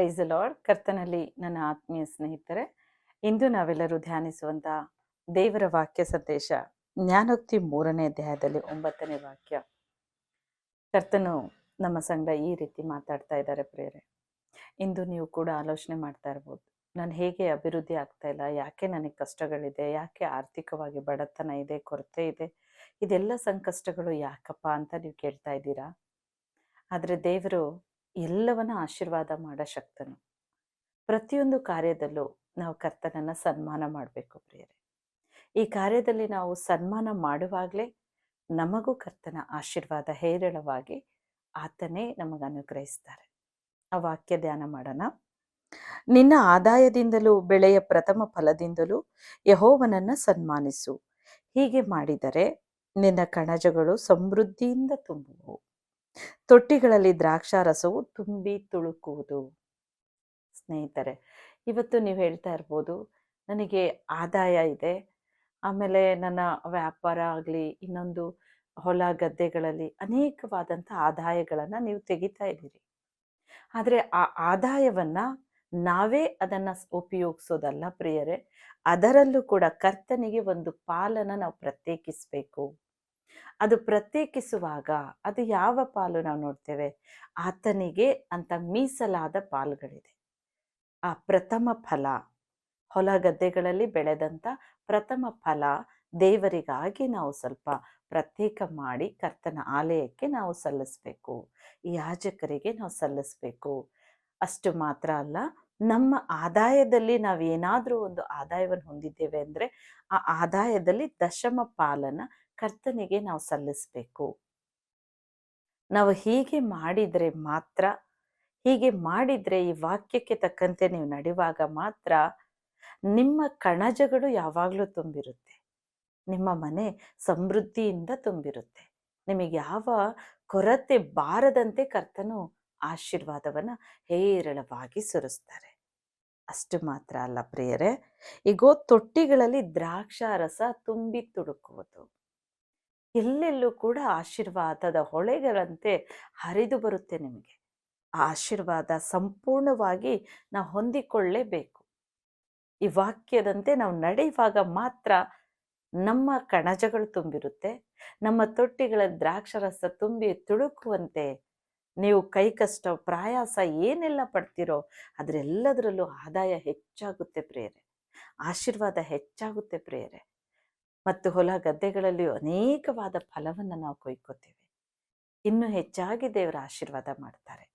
Price lord ಕರ್ತನಲ್ಲಿ ನನ್ನ ಆತ್ಮೀಯ ಸ್ನೇಹಿತರೆ, ಇಂದು ನಾವೆಲ್ಲರೂ ಧ್ಯಾನಿಸುವಂತ ದೇವರ ವಾಕ್ಯ ಸಂದೇಶ, ಜ್ಞಾನೋಕ್ತಿ ಮೂರನೇ ಅಧ್ಯಾಯದಲ್ಲಿ ಒಂಬತ್ತನೇ ವಾಕ್ಯ. ಕರ್ತನು ನಮ್ಮ ಸಂಗಡ ಈ ರೀತಿ ಮಾತಾಡ್ತಾ ಇದ್ದಾರೆ ಪ್ರೇರೆ ಇಂದು ನೀವು ಕೂಡ ಆಲೋಚನೆ ಮಾಡ್ತಾ ಇರ್ಬೋದು, ನಾನು ಹೇಗೆ ಅಭಿವೃದ್ಧಿ ಆಗ್ತಾ ಇಲ್ಲ, ಯಾಕೆ ನನಗೆ ಕಷ್ಟಗಳಿದೆ, ಯಾಕೆ ಆರ್ಥಿಕವಾಗಿ ಬಡತನ ಇದೆ, ಕೊರತೆ ಇದೆ, ಇದೆಲ್ಲ ಸಂಕಷ್ಟಗಳು ಯಾಕಪ್ಪ ಅಂತ ನೀವು ಕೇಳ್ತಾ ಇದ್ದೀರಾ? ಆದರೆ ದೇವರು ಎಲ್ಲವನ್ನ ಆಶೀರ್ವಾದ ಮಾಡೋ ಶಕ್ತನು. ಪ್ರತಿಯೊಂದು ಕಾರ್ಯದಲ್ಲೂ ನಾವು ಕರ್ತನನ್ನ ಸನ್ಮಾನ ಮಾಡಬೇಕು ಪ್ರಿಯರೇ. ಈ ಕಾರ್ಯದಲ್ಲಿ ನಾವು ಸನ್ಮಾನ ಮಾಡುವಾಗಲೇ ನಮಗೂ ಕರ್ತನ ಆಶೀರ್ವಾದ ಹೇರಳವಾಗಿ ಆತನೇ ನಮಗೆ ಅನುಗ್ರಹಿಸ್ತಾರೆ. ಆ ವಾಕ್ಯ ಧ್ಯಾನ ಮಾಡೋಣ. ನಿನ್ನ ಆದಾಯದಿಂದಲೂ ಬೆಳೆಯ ಪ್ರಥಮ ಫಲದಿಂದಲೂ ಯಹೋವನನ್ನ ಸನ್ಮಾನಿಸು. ಹೀಗೆ ಮಾಡಿದರೆ ನಿನ್ನ ಕಣಜಗಳು ಸಮೃದ್ಧಿಯಿಂದ ತುಂಬುವು. ತೊಟ್ಟಿಗಳಲ್ಲಿ ದ್ರಾಕ್ಷಾರಸವು ತುಂಬಿ ತುಳುಕುವುದು. ಸ್ನೇಹಿತರೆ, ಇವತ್ತು ನೀವು ಹೇಳ್ತಾ ಇರ್ಬೋದು, ನನಗೆ ಆದಾಯ ಇದೆ. ಆಮೇಲೆ ನನ್ನ ವ್ಯಾಪಾರ ಆಗಲಿ, ಇನ್ನೊಂದು ಹೊಲ ಗದ್ದೆಗಳಲ್ಲಿ ಅನೇಕವಾದಂಥ ಆದಾಯಗಳನ್ನು ನೀವು ತೆಗಿತಾ ಇದ್ದೀರಿ. ಆದರೆ ಆ ಆದಾಯವನ್ನು ನಾವೇ ಅದನ್ನು ಉಪಯೋಗಿಸೋದಲ್ಲ ಪ್ರಿಯರೇ, ಅದರಲ್ಲೂ ಕೂಡ ಕರ್ತನಿಗೆ ಒಂದು ಪಾಲನ್ನು ನಾವು ಪ್ರತ್ಯೇಕಿಸಬೇಕು. ಅದು ಪ್ರತ್ಯೇಕಿಸುವಾಗ ಅದು ಯಾವ ಪಾಲು ನಾವು ನೋಡ್ತೇವೆ? ಆತನಿಗೆ ಅಂತ ಮೀಸಲಾದ ಪಾಲುಗಳಿದೆ. ಆ ಪ್ರಥಮ ಫಲ, ಹೊಲ ಗದ್ದೆಗಳಲ್ಲಿ ಬೆಳೆದಂಥ ಪ್ರಥಮ ಫಲ ದೇವರಿಗಾಗಿ ನಾವು ಸ್ವಲ್ಪ ಪ್ರತ್ಯೇಕ ಮಾಡಿ ಕರ್ತನ ಆಲಯಕ್ಕೆ ನಾವು ಸಲ್ಲಿಸಬೇಕು. ಯಾಜಕರಿಗೆ ನಾವು ಸಲ್ಲಿಸಬೇಕು. ಅಷ್ಟು ಮಾತ್ರ ಅಲ್ಲ, ನಮ್ಮ ಆದಾಯದಲ್ಲಿ ನಾವು ಏನಾದರೂ ಒಂದು ಆದಾಯವನ್ನು ಹೊಂದಿದ್ದೇವೆ ಅಂದರೆ ಆ ಆದಾಯದಲ್ಲಿ ದಶಮ ಪಾಲನ ಕರ್ತನಿಗೆ ನಾವು ಸಲ್ಲಿಸಬೇಕು. ನಾವು ಹೀಗೆ ಮಾಡಿದರೆ ಮಾತ್ರ, ಹೀಗೆ ಮಾಡಿದರೆ ಈ ವಾಕ್ಯಕ್ಕೆ ತಕ್ಕಂತೆ ನೀವು ನಡೆಯುವಾಗ ಮಾತ್ರ ನಿಮ್ಮ ಕಣಜಗಳು ಯಾವಾಗಲೂ ತುಂಬಿರುತ್ತೆ. ನಿಮ್ಮ ಮನೆ ಸಮೃದ್ಧಿಯಿಂದ ತುಂಬಿರುತ್ತೆ. ನಿಮಗೆ ಯಾವ ಕೊರತೆ ಬಾರದಂತೆ ಕರ್ತನು ಆಶೀರ್ವಾದವನ್ನು ಹೇರಳವಾಗಿ ಸುರಿಸ್ತಾರೆ. ಅಷ್ಟು ಮಾತ್ರ ಅಲ್ಲ ಪ್ರಿಯರೇ. ಈಗೋ ತೊಟ್ಟಿಗಳಲ್ಲಿ ದ್ರಾಕ್ಷಾರಸ ತುಂಬಿ ತುಡುಕುವುದು ಎಲ್ಲೆಲ್ಲೂ ಕೂಡ ಆಶೀರ್ವಾದದ ಹೊಳೆಗಳಂತೆ ಹರಿದು ಬರುತ್ತೆ ನಿಮಗೆ. ಆಶೀರ್ವಾದ ಸಂಪೂರ್ಣವಾಗಿ ನಾವು ಹೊಂದಿಕೊಳ್ಳೇಬೇಕು. ಈ ವಾಕ್ಯದಂತೆ ನಾವು ನಡೆಯುವಾಗ ಮಾತ್ರ ನಮ್ಮ ಕಣಜಗಳು ತುಂಬಿರುತ್ತೆ, ನಮ್ಮ ತೊಟ್ಟಿಗಳ ದ್ರಾಕ್ಷರಸ ತುಂಬಿ ತುಳುಕುವಂತೆ ನೀವು ಕೈ ಕಷ್ಟ ಪ್ರಾಯಾಸ ಏನೆಲ್ಲ ಪಡ್ತೀರೋ ಅದರೆಲ್ಲದರಲ್ಲೂ ಆದಾಯ ಹೆಚ್ಚಾಗುತ್ತೆ ಪ್ರೇರೆ ಆಶೀರ್ವಾದ ಹೆಚ್ಚಾಗುತ್ತೆ ಪ್ರೇರೆ ಮತ್ತು ಹೊಲ ಗದ್ದೆಗಳಲ್ಲಿಯೂ ಅನೇಕವಾದ ಫಲವನ್ನು ನಾವು ಕೊಯ್ಕೋತೇವೆ. ಇನ್ನು ಹೆಚ್ಚಾಗಿ ದೇವರ ಆಶೀರ್ವಾದ ಮಾಡ್ತಾರೆ.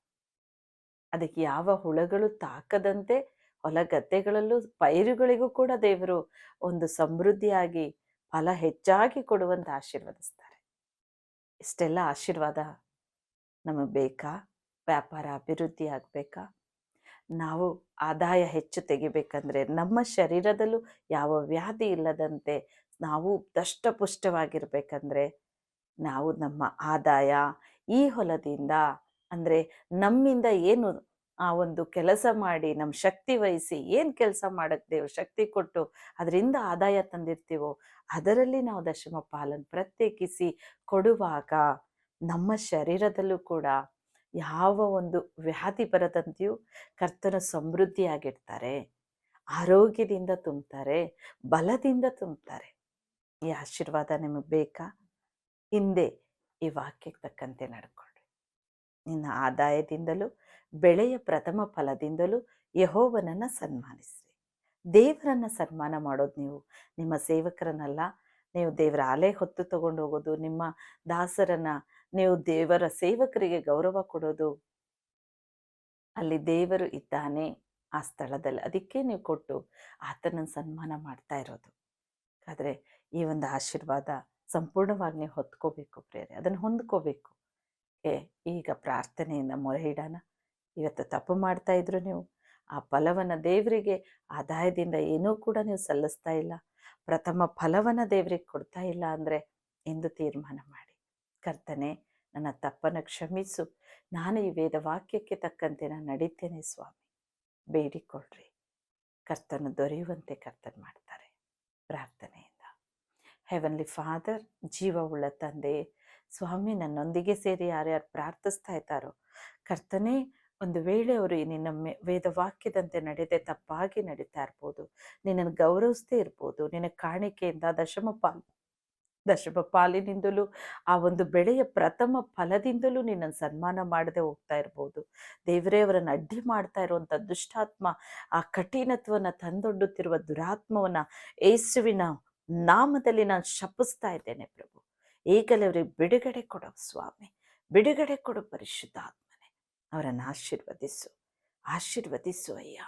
ಅದಕ್ಕೆ ಯಾವ ಹುಳಗಳು ತಾಕದಂತೆ ಹೊಲ ಗದ್ದೆಗಳಲ್ಲೂ ಪೈರುಗಳಿಗೂ ಕೂಡ ದೇವರು ಒಂದು ಸಮೃದ್ಧಿಯಾಗಿ ಫಲ ಹೆಚ್ಚಾಗಿ ಕೊಡುವಂತ ಆಶೀರ್ವದಿಸ್ತಾರೆ. ಇಷ್ಟೆಲ್ಲ ಆಶೀರ್ವಾದ ನಮಗೆ ಬೇಕಾ? ವ್ಯಾಪಾರ ಅಭಿವೃದ್ಧಿ ಆಗಬೇಕಾ? ನಾವು ಆದಾಯ ಹೆಚ್ಚು ತೆಗಿಬೇಕಂದ್ರೆ ನಮ್ಮ ಶರೀರದಲ್ಲೂ ಯಾವ ವ್ಯಾಧಿ ಇಲ್ಲದಂತೆ ನಾವು ದಷ್ಟಪುಷ್ಟವಾಗಿರ್ಬೇಕಂದ್ರೆ ನಾವು ನಮ್ಮ ಆದಾಯ, ಈ ಹೊಲದಿಂದ ಅಂದರೆ ನಮ್ಮಿಂದ ಏನು ಆ ಒಂದು ಕೆಲಸ ಮಾಡಿ ನಮ್ಮ ಶಕ್ತಿ ವಹಿಸಿ ಏನು ಕೆಲಸ ಮಾಡಕ್ಕೆ ದೇವ್ರು ಶಕ್ತಿ ಕೊಟ್ಟು ಅದರಿಂದ ಆದಾಯ ತಂದಿರ್ತೀವೋ ಅದರಲ್ಲಿ ನಾವು ದಶಮ ಪಾಲನ್ ಪ್ರತ್ಯೇಕಿಸಿ ಕೊಡುವಾಗ ನಮ್ಮ ಶರೀರದಲ್ಲೂ ಕೂಡ ಯಾವ ಒಂದು ವ್ಯಾಧಿ ಬರದಂತೆಯೂ ಕರ್ತನ ಸಮೃದ್ಧಿಯಾಗಿರ್ತಾರೆ. ಆರೋಗ್ಯದಿಂದ ತುಂಬ್ತಾರೆ, ಬಲದಿಂದ ತುಂಬ್ತಾರೆ. ಈ ಆಶೀರ್ವಾದ ನಿಮಗೆ ಬೇಕಾ? ಹಿಂದೆ ಈ ವಾಕ್ಯಕ್ಕೆ ತಕ್ಕಂತೆ ನಡ್ಕೊಳ್ಳಿ. ನಿನ್ನ ಆದಾಯದಿಂದಲೂ, ಬೆಳೆಯ ಪ್ರಥಮ ಫಲದಿಂದಲೂ ಯಹೋವನನ್ನು ಸನ್ಮಾನಿಸ್ರಿ. ದೇವರನ್ನು ಸನ್ಮಾನ ಮಾಡೋದು ನೀವು. ನಿಮ್ಮ ಸೇವಕರನ್ನಲ್ಲ, ನೀವು ದೇವರ ಆಲೆ ಹೊತ್ತು ತಗೊಂಡು ಹೋಗೋದು, ನಿಮ್ಮ ದಾಸರನ್ನ ನೀವು ದೇವರ ಸೇವಕರಿಗೆ ಗೌರವ ಕೊಡೋದು. ಅಲ್ಲಿ ದೇವರು ಇದ್ದಾನೆ ಆ ಸ್ಥಳದಲ್ಲಿ. ಅದಕ್ಕೆ ನೀವು ಕೊಟ್ಟು ಆತನನ್ನು ಸನ್ಮಾನ ಮಾಡ್ತಾ ಇರೋದು. ಆದರೆ ಈ ಒಂದು ಆಶೀರ್ವಾದ ಸಂಪೂರ್ಣವಾಗಿ ನೀವು ಹೊತ್ಕೋಬೇಕು ಪ್ರೇರೆ ಅದನ್ನು ಹೊಂದ್ಕೋಬೇಕು. ಏ, ಈಗ ಪ್ರಾರ್ಥನೆಯಿಂದ ಮೊರೆ ಇಡೋಣ ಇವತ್ತು ತಪ್ಪು ಮಾಡ್ತಾ ಇದ್ರು ನೀವು. ಆ ಫಲವನ್ನು ದೇವರಿಗೆ, ಆದಾಯದಿಂದ ಏನೂ ಕೂಡ ನೀವು ಸಲ್ಲಿಸ್ತಾ ಇಲ್ಲ. ಪ್ರಥಮ ಫಲವನ್ನು ದೇವರಿಗೆ ಕೊಡ್ತಾ ಇಲ್ಲ ಅಂದರೆ ಎಂದು ತೀರ್ಮಾನ ಮಾಡಿ. ಕರ್ತನೆ, ನನ್ನ ತಪ್ಪನ್ನು ಕ್ಷಮಿಸು. ನಾನು ಈ ವೇದ ವಾಕ್ಯಕ್ಕೆ ತಕ್ಕಂತೆ ನಾನು ನಡೀತೇನೆ ಸ್ವಾಮಿ. ಬೇಡಿಕೊಳ್ಳ್ರಿ ಕರ್ತನ ದೊರೆಯುವಂತೆ ಕರ್ತನ್ ಮಾಡ್ತಾರೆ ಪ್ರಾರ್ಥನೆಯಿಂದ. ಹೆವನ್ಲಿ ಫಾದರ್ ಜೀವವುಳ್ಳ ತಂದೆ, ಸ್ವಾಮಿ ನನ್ನೊಂದಿಗೆ ಸೇರಿ ಯಾರ್ಯಾರು ಪ್ರಾರ್ಥಿಸ್ತಾ ಇದ್ದಾರೋ, ಕರ್ತನೇ, ಒಂದು ವೇಳೆ ಅವರು ನಿನ್ನ ವೇದ ವಾಕ್ಯದಂತೆ ನಡೆದೇ ತಪ್ಪಾಗಿ ನಡೀತಾ ಇರ್ಬೋದು, ನಿನ್ನನ್ನು ಗೌರವಿಸ್ತೇ ಇರ್ಬೋದು, ನಿನ್ನ ಕಾಣಿಕೆಯಿಂದ ದಶಮ ಪಾಲು ದಶಮ ಪಾಲಿನಿಂದಲೂ ಆ ಒಂದು ಬೆಳೆಯ ಪ್ರಥಮ ಫಲದಿಂದಲೂ ನಿನ್ನನ್ನು ಸನ್ಮಾನ ಮಾಡದೆ ಹೋಗ್ತಾ ಇರ್ಬೋದು. ದೇವರೇ, ಅವರನ್ನು ಅಡ್ಡಿ ಮಾಡ್ತಾ ಇರುವಂಥ ದುಷ್ಟಾತ್ಮ, ಆ ಕಠಿಣತ್ವವನ್ನು ತಂದೊಡ್ಡುತ್ತಿರುವ ದುರಾತ್ಮವನ್ನು ಏಸುವಿನ ನಾಮದಲ್ಲಿ ನಾನು ಶಪಿಸ್ತಾ ಇದ್ದೇನೆ ಪ್ರಭು. ಈಗಲೇ ಅವರಿಗೆ ಬಿಡುಗಡೆ ಕೊಡೋ ಸ್ವಾಮಿ, ಬಿಡುಗಡೆ ಕೊಡು ಪರಿಶುದ್ಧಾತ್ಮನೆ. ಅವರನ್ನು ಆಶೀರ್ವದಿಸು ಆಶೀರ್ವದಿಸು ಅಯ್ಯ.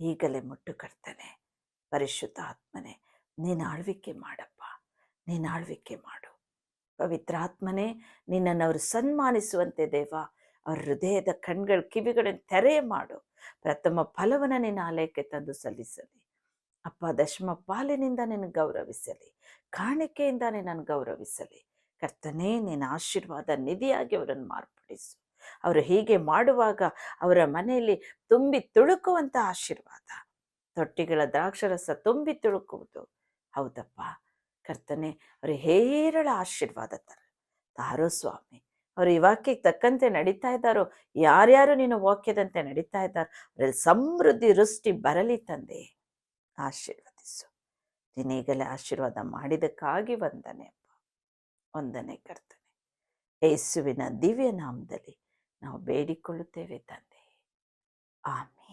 ಈಗಲೇ ಮುಟ್ಟು ಪರಿಶುದ್ಧ ಆತ್ಮನೆ ನೀನು ಆಳ್ವಿಕೆ ಮಾಡಪ್ಪ ನೀನು ಆಳ್ವಿಕೆ ಮಾಡು. ಪವಿತ್ರಾತ್ಮನೇ ನಿನ್ನನ್ನು ಅವರು ಸನ್ಮಾನಿಸುವಂತೆ ದೇವ ಅವ್ರ ಹೃದಯದ ಕಣ್ಗಳ ಕಿವಿಗಳನ್ನು ತೆರೆ ಮಾಡು. ಪ್ರಥಮ ಫಲವನ್ನು ನಿನ್ನ ಆಲಯಕ್ಕೆ ತಂದು ಸಲ್ಲಿಸಲಿ. ಅಪ್ಪ, ದಶಮ ಪಾಲಿನಿಂದ ನಿನ್ನ ಗೌರವಿಸಲಿ. ಕಾಣಿಕೆಯಿಂದ ನಿನ್ನನ್ನು ಗೌರವಿಸಲಿ. ಕರ್ತನೇ, ನಿನ್ನ ಆಶೀರ್ವಾದ ನಿಧಿಯಾಗಿ ಅವರನ್ನು ಮಾರ್ಪಡಿಸು. ಅವರು ಹೀಗೆ ಮಾಡುವಾಗ ಅವರ ಮನೆಯಲ್ಲಿ ತುಂಬಿ ತುಳುಕುವಂಥ ಆಶೀರ್ವಾದ. ತೊಟ್ಟಿಗಳ ದ್ರಾಕ್ಷರಸ ತುಂಬಿ ತುಳುಕುವುದು. ಹೌದಪ್ಪ. ಕರ್ತನೆ ಅವರು ಹೇರಳ ಆಶೀರ್ವಾದ ತರ. ತಾರೋ ಸ್ವಾಮಿ ಅವರು ಈ ವಾಕ್ಯಕ್ಕೆ ತಕ್ಕಂತೆ ನಡೀತಾ ಇದ್ದಾರೋ, ಯಾರ್ಯಾರು ನೀನು ವಾಕ್ಯದಂತೆ ನಡೀತಾ ಇದ್ದಾರೋ, ಅವರಲ್ಲಿ ಸಮೃದ್ಧಿ ವೃಷ್ಟಿ ಬರಲಿ ತಂದೆ. ಆಶೀರ್ವದಿಸು. ಈಗಲೇ ಆಶೀರ್ವಾದ ಮಾಡಿದಕ್ಕಾಗಿ ವಂದನೆ ಅಪ್ಪ. ವಂದನೆ ಕರ್ತನೆ. ಯೇಸುವಿನ ದಿವ್ಯ ನಾಮದಲ್ಲಿ ನಾವು ಬೇಡಿಕೊಳ್ಳುತ್ತೇವೆ ತಂದೆ. ಆಮೇಲೆ